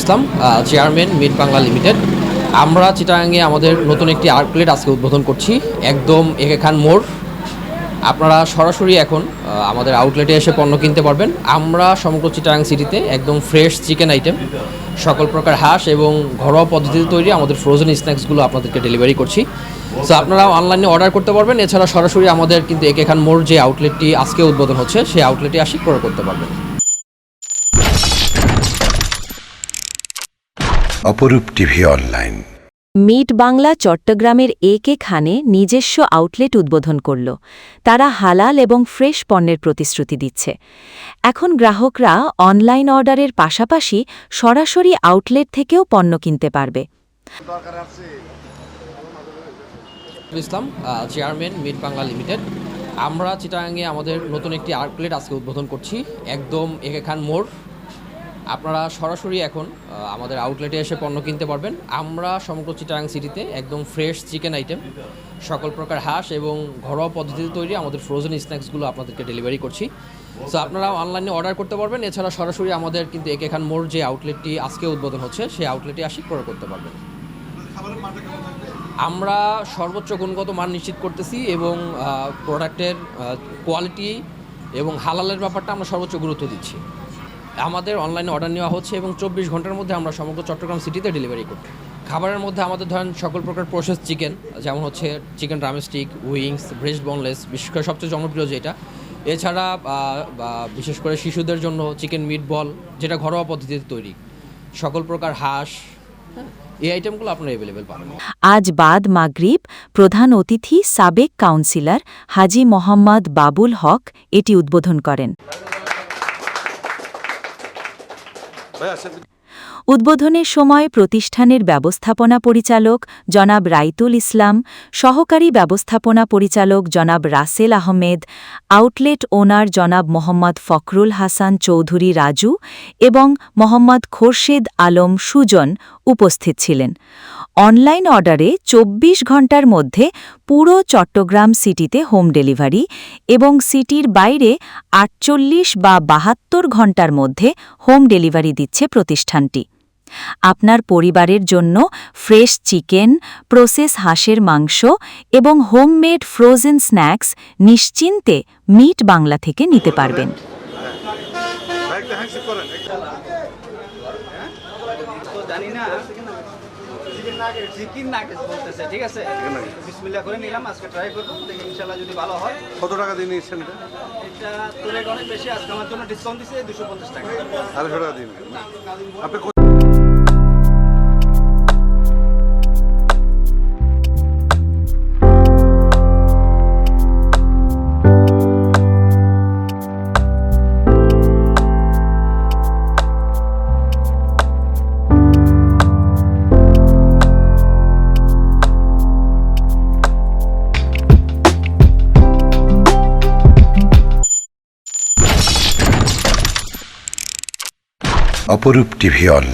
Islam chairman meat Bangla limited আমরা চিটাগাঙ্গে আমাদের নতুন একটি আউটলেট আজকে উদ্বোধন করছি, একদম একে খান মোড়। আপনারা সরাসরি এখন আমাদের আউটলেটে এসে পণ্য কিনতে পারবেন। আমরা সমগ্র চিটাগাং সিটিতে একদম ফ্রেশ চিকেন আইটেম সকল প্রকার হাঁস এবং ঘরোয়া পদ্ধতিতে তৈরি আমাদের ফ্রোজেন স্ন্যাক্সগুলো আপনাদেরকে ডেলিভারি করছি। সো আপনারা অনলাইনে অর্ডার করতে পারবেন। এছাড়া সরাসরি আমাদের কিন্তু একে খান মোড় যে আউটলেটটি আজকে উদ্বোধন হচ্ছে, সেই আউটলেটে আসি, ক্রয় করতে পারবেন। অপরূপ টিভি অনলাইন। মিট বাংলা চট্টগ্রামের একে খানে নিজস্ব আউটলেট উদ্বোধন করল। তারা হালাল এবং ফ্রেশ পণ্যের প্রতিশ্রুতি দিচ্ছে। এখন গ্রাহকরা অনলাইন অর্ডারের পাশাপাশি সরাসরি আউটলেট থেকেও পণ্য কিনতে পারবে। Islam chairman meat Bangla limited. আমরা চিটাগাঙ্গে আমাদের নতুন একটি আউটলেট আজকে উদ্বোধন করছি। একদম একে খান মোড়। আপনারা সরাসরি এখন আমাদের আউটলেটে এসে পণ্য কিনতে পারবেন। আমরা সমগ্র চিটাং সিটিতে একদম ফ্রেশ চিকেন আইটেম সকল প্রকার হাঁস এবং ঘরোয়া পদ্ধতিতে তৈরি আমাদের ফ্রোজেন স্ন্যাক্সগুলো আপনাদেরকে ডেলিভারি করছি। সো আপনারা অনলাইনে অর্ডার করতে পারবেন। এছাড়া সরাসরি আমাদের কিন্তু একে খান মোড় যে আউটলেটটি আজকে উদ্বোধন হচ্ছে, সেই আউটলেটে আসি ক্রয় করতে পারবেন। আমরা সর্বোচ্চ গুণগত মান নিশ্চিত করতেছি এবং প্রোডাক্টের কোয়ালিটি এবং হালালের ব্যাপারটা আমরা সর্বোচ্চ গুরুত্ব দিচ্ছি। আমাদের অনলাইনে অর্ডার নেওয়া হচ্ছে এবং চব্বিশ ঘণ্টার মধ্যে আমরা সমগ্র চট্টগ্রাম সিটিতে ডেলিভারি করি খাবারের মধ্যে আমাদের ধরেন সকল প্রকার প্রসেস চিকেন যেমন হচ্ছে chicken drumstick wings breast boneless বিশেষ করে সবচেয়ে জনপ্রিয় যেটা। এছাড়া বিশেষ করে শিশুদের জন্য চিকেন মিট বল যেটা ঘরোয়া পদ্ধতিতে তৈরি। সকল প্রকার হাঁস, এই আইটেমগুলো আপনারা অ্যাভেলেবেল পাবেন। আজ বাদ মাগরিব, প্রধান অতিথি সাবেক কাউন্সিলর হাজি মোহাম্মদ বাবুল হক এটি উদ্বোধন করেন। 不要 উদ্বোধনের সময় প্রতিষ্ঠানের ব্যবস্থাপনা পরিচালক জনাব রাইতুল ইসলাম, সহকারী ব্যবস্থাপনা পরিচালক জনাব রাসেল আহমেদ, আউটলেট ওনার জনাব মোহাম্মদ ফখরুল হাসান চৌধুরী রাজু এবং মোহাম্মদ খোরশেদ আলম সুজন উপস্থিত ছিলেন। অনলাইন অর্ডারে ২৪ ঘণ্টার মধ্যে পুরো চট্টগ্রাম সিটিতে হোম ডেলিভারি এবং সিটির বাইরে আটচল্লিশ বা বাহাত্তর ঘণ্টার মধ্যে হোম ডেলিভারি দিচ্ছে প্রতিষ্ঠানটি। আপনার পরিবারের জন্য ফ্রেশ চিকেন প্রসেস হাঁসের মাংস এবং হোমমেড ফ্রোজেন স্ন্যাক্স নিশ্চিন্তে মিট বাংলা থেকে নিতে পারবেন। তো জানি না চিকেন নাগেটস বলতেছে ঠিক আছে অপরূপ টিভি অনলাইন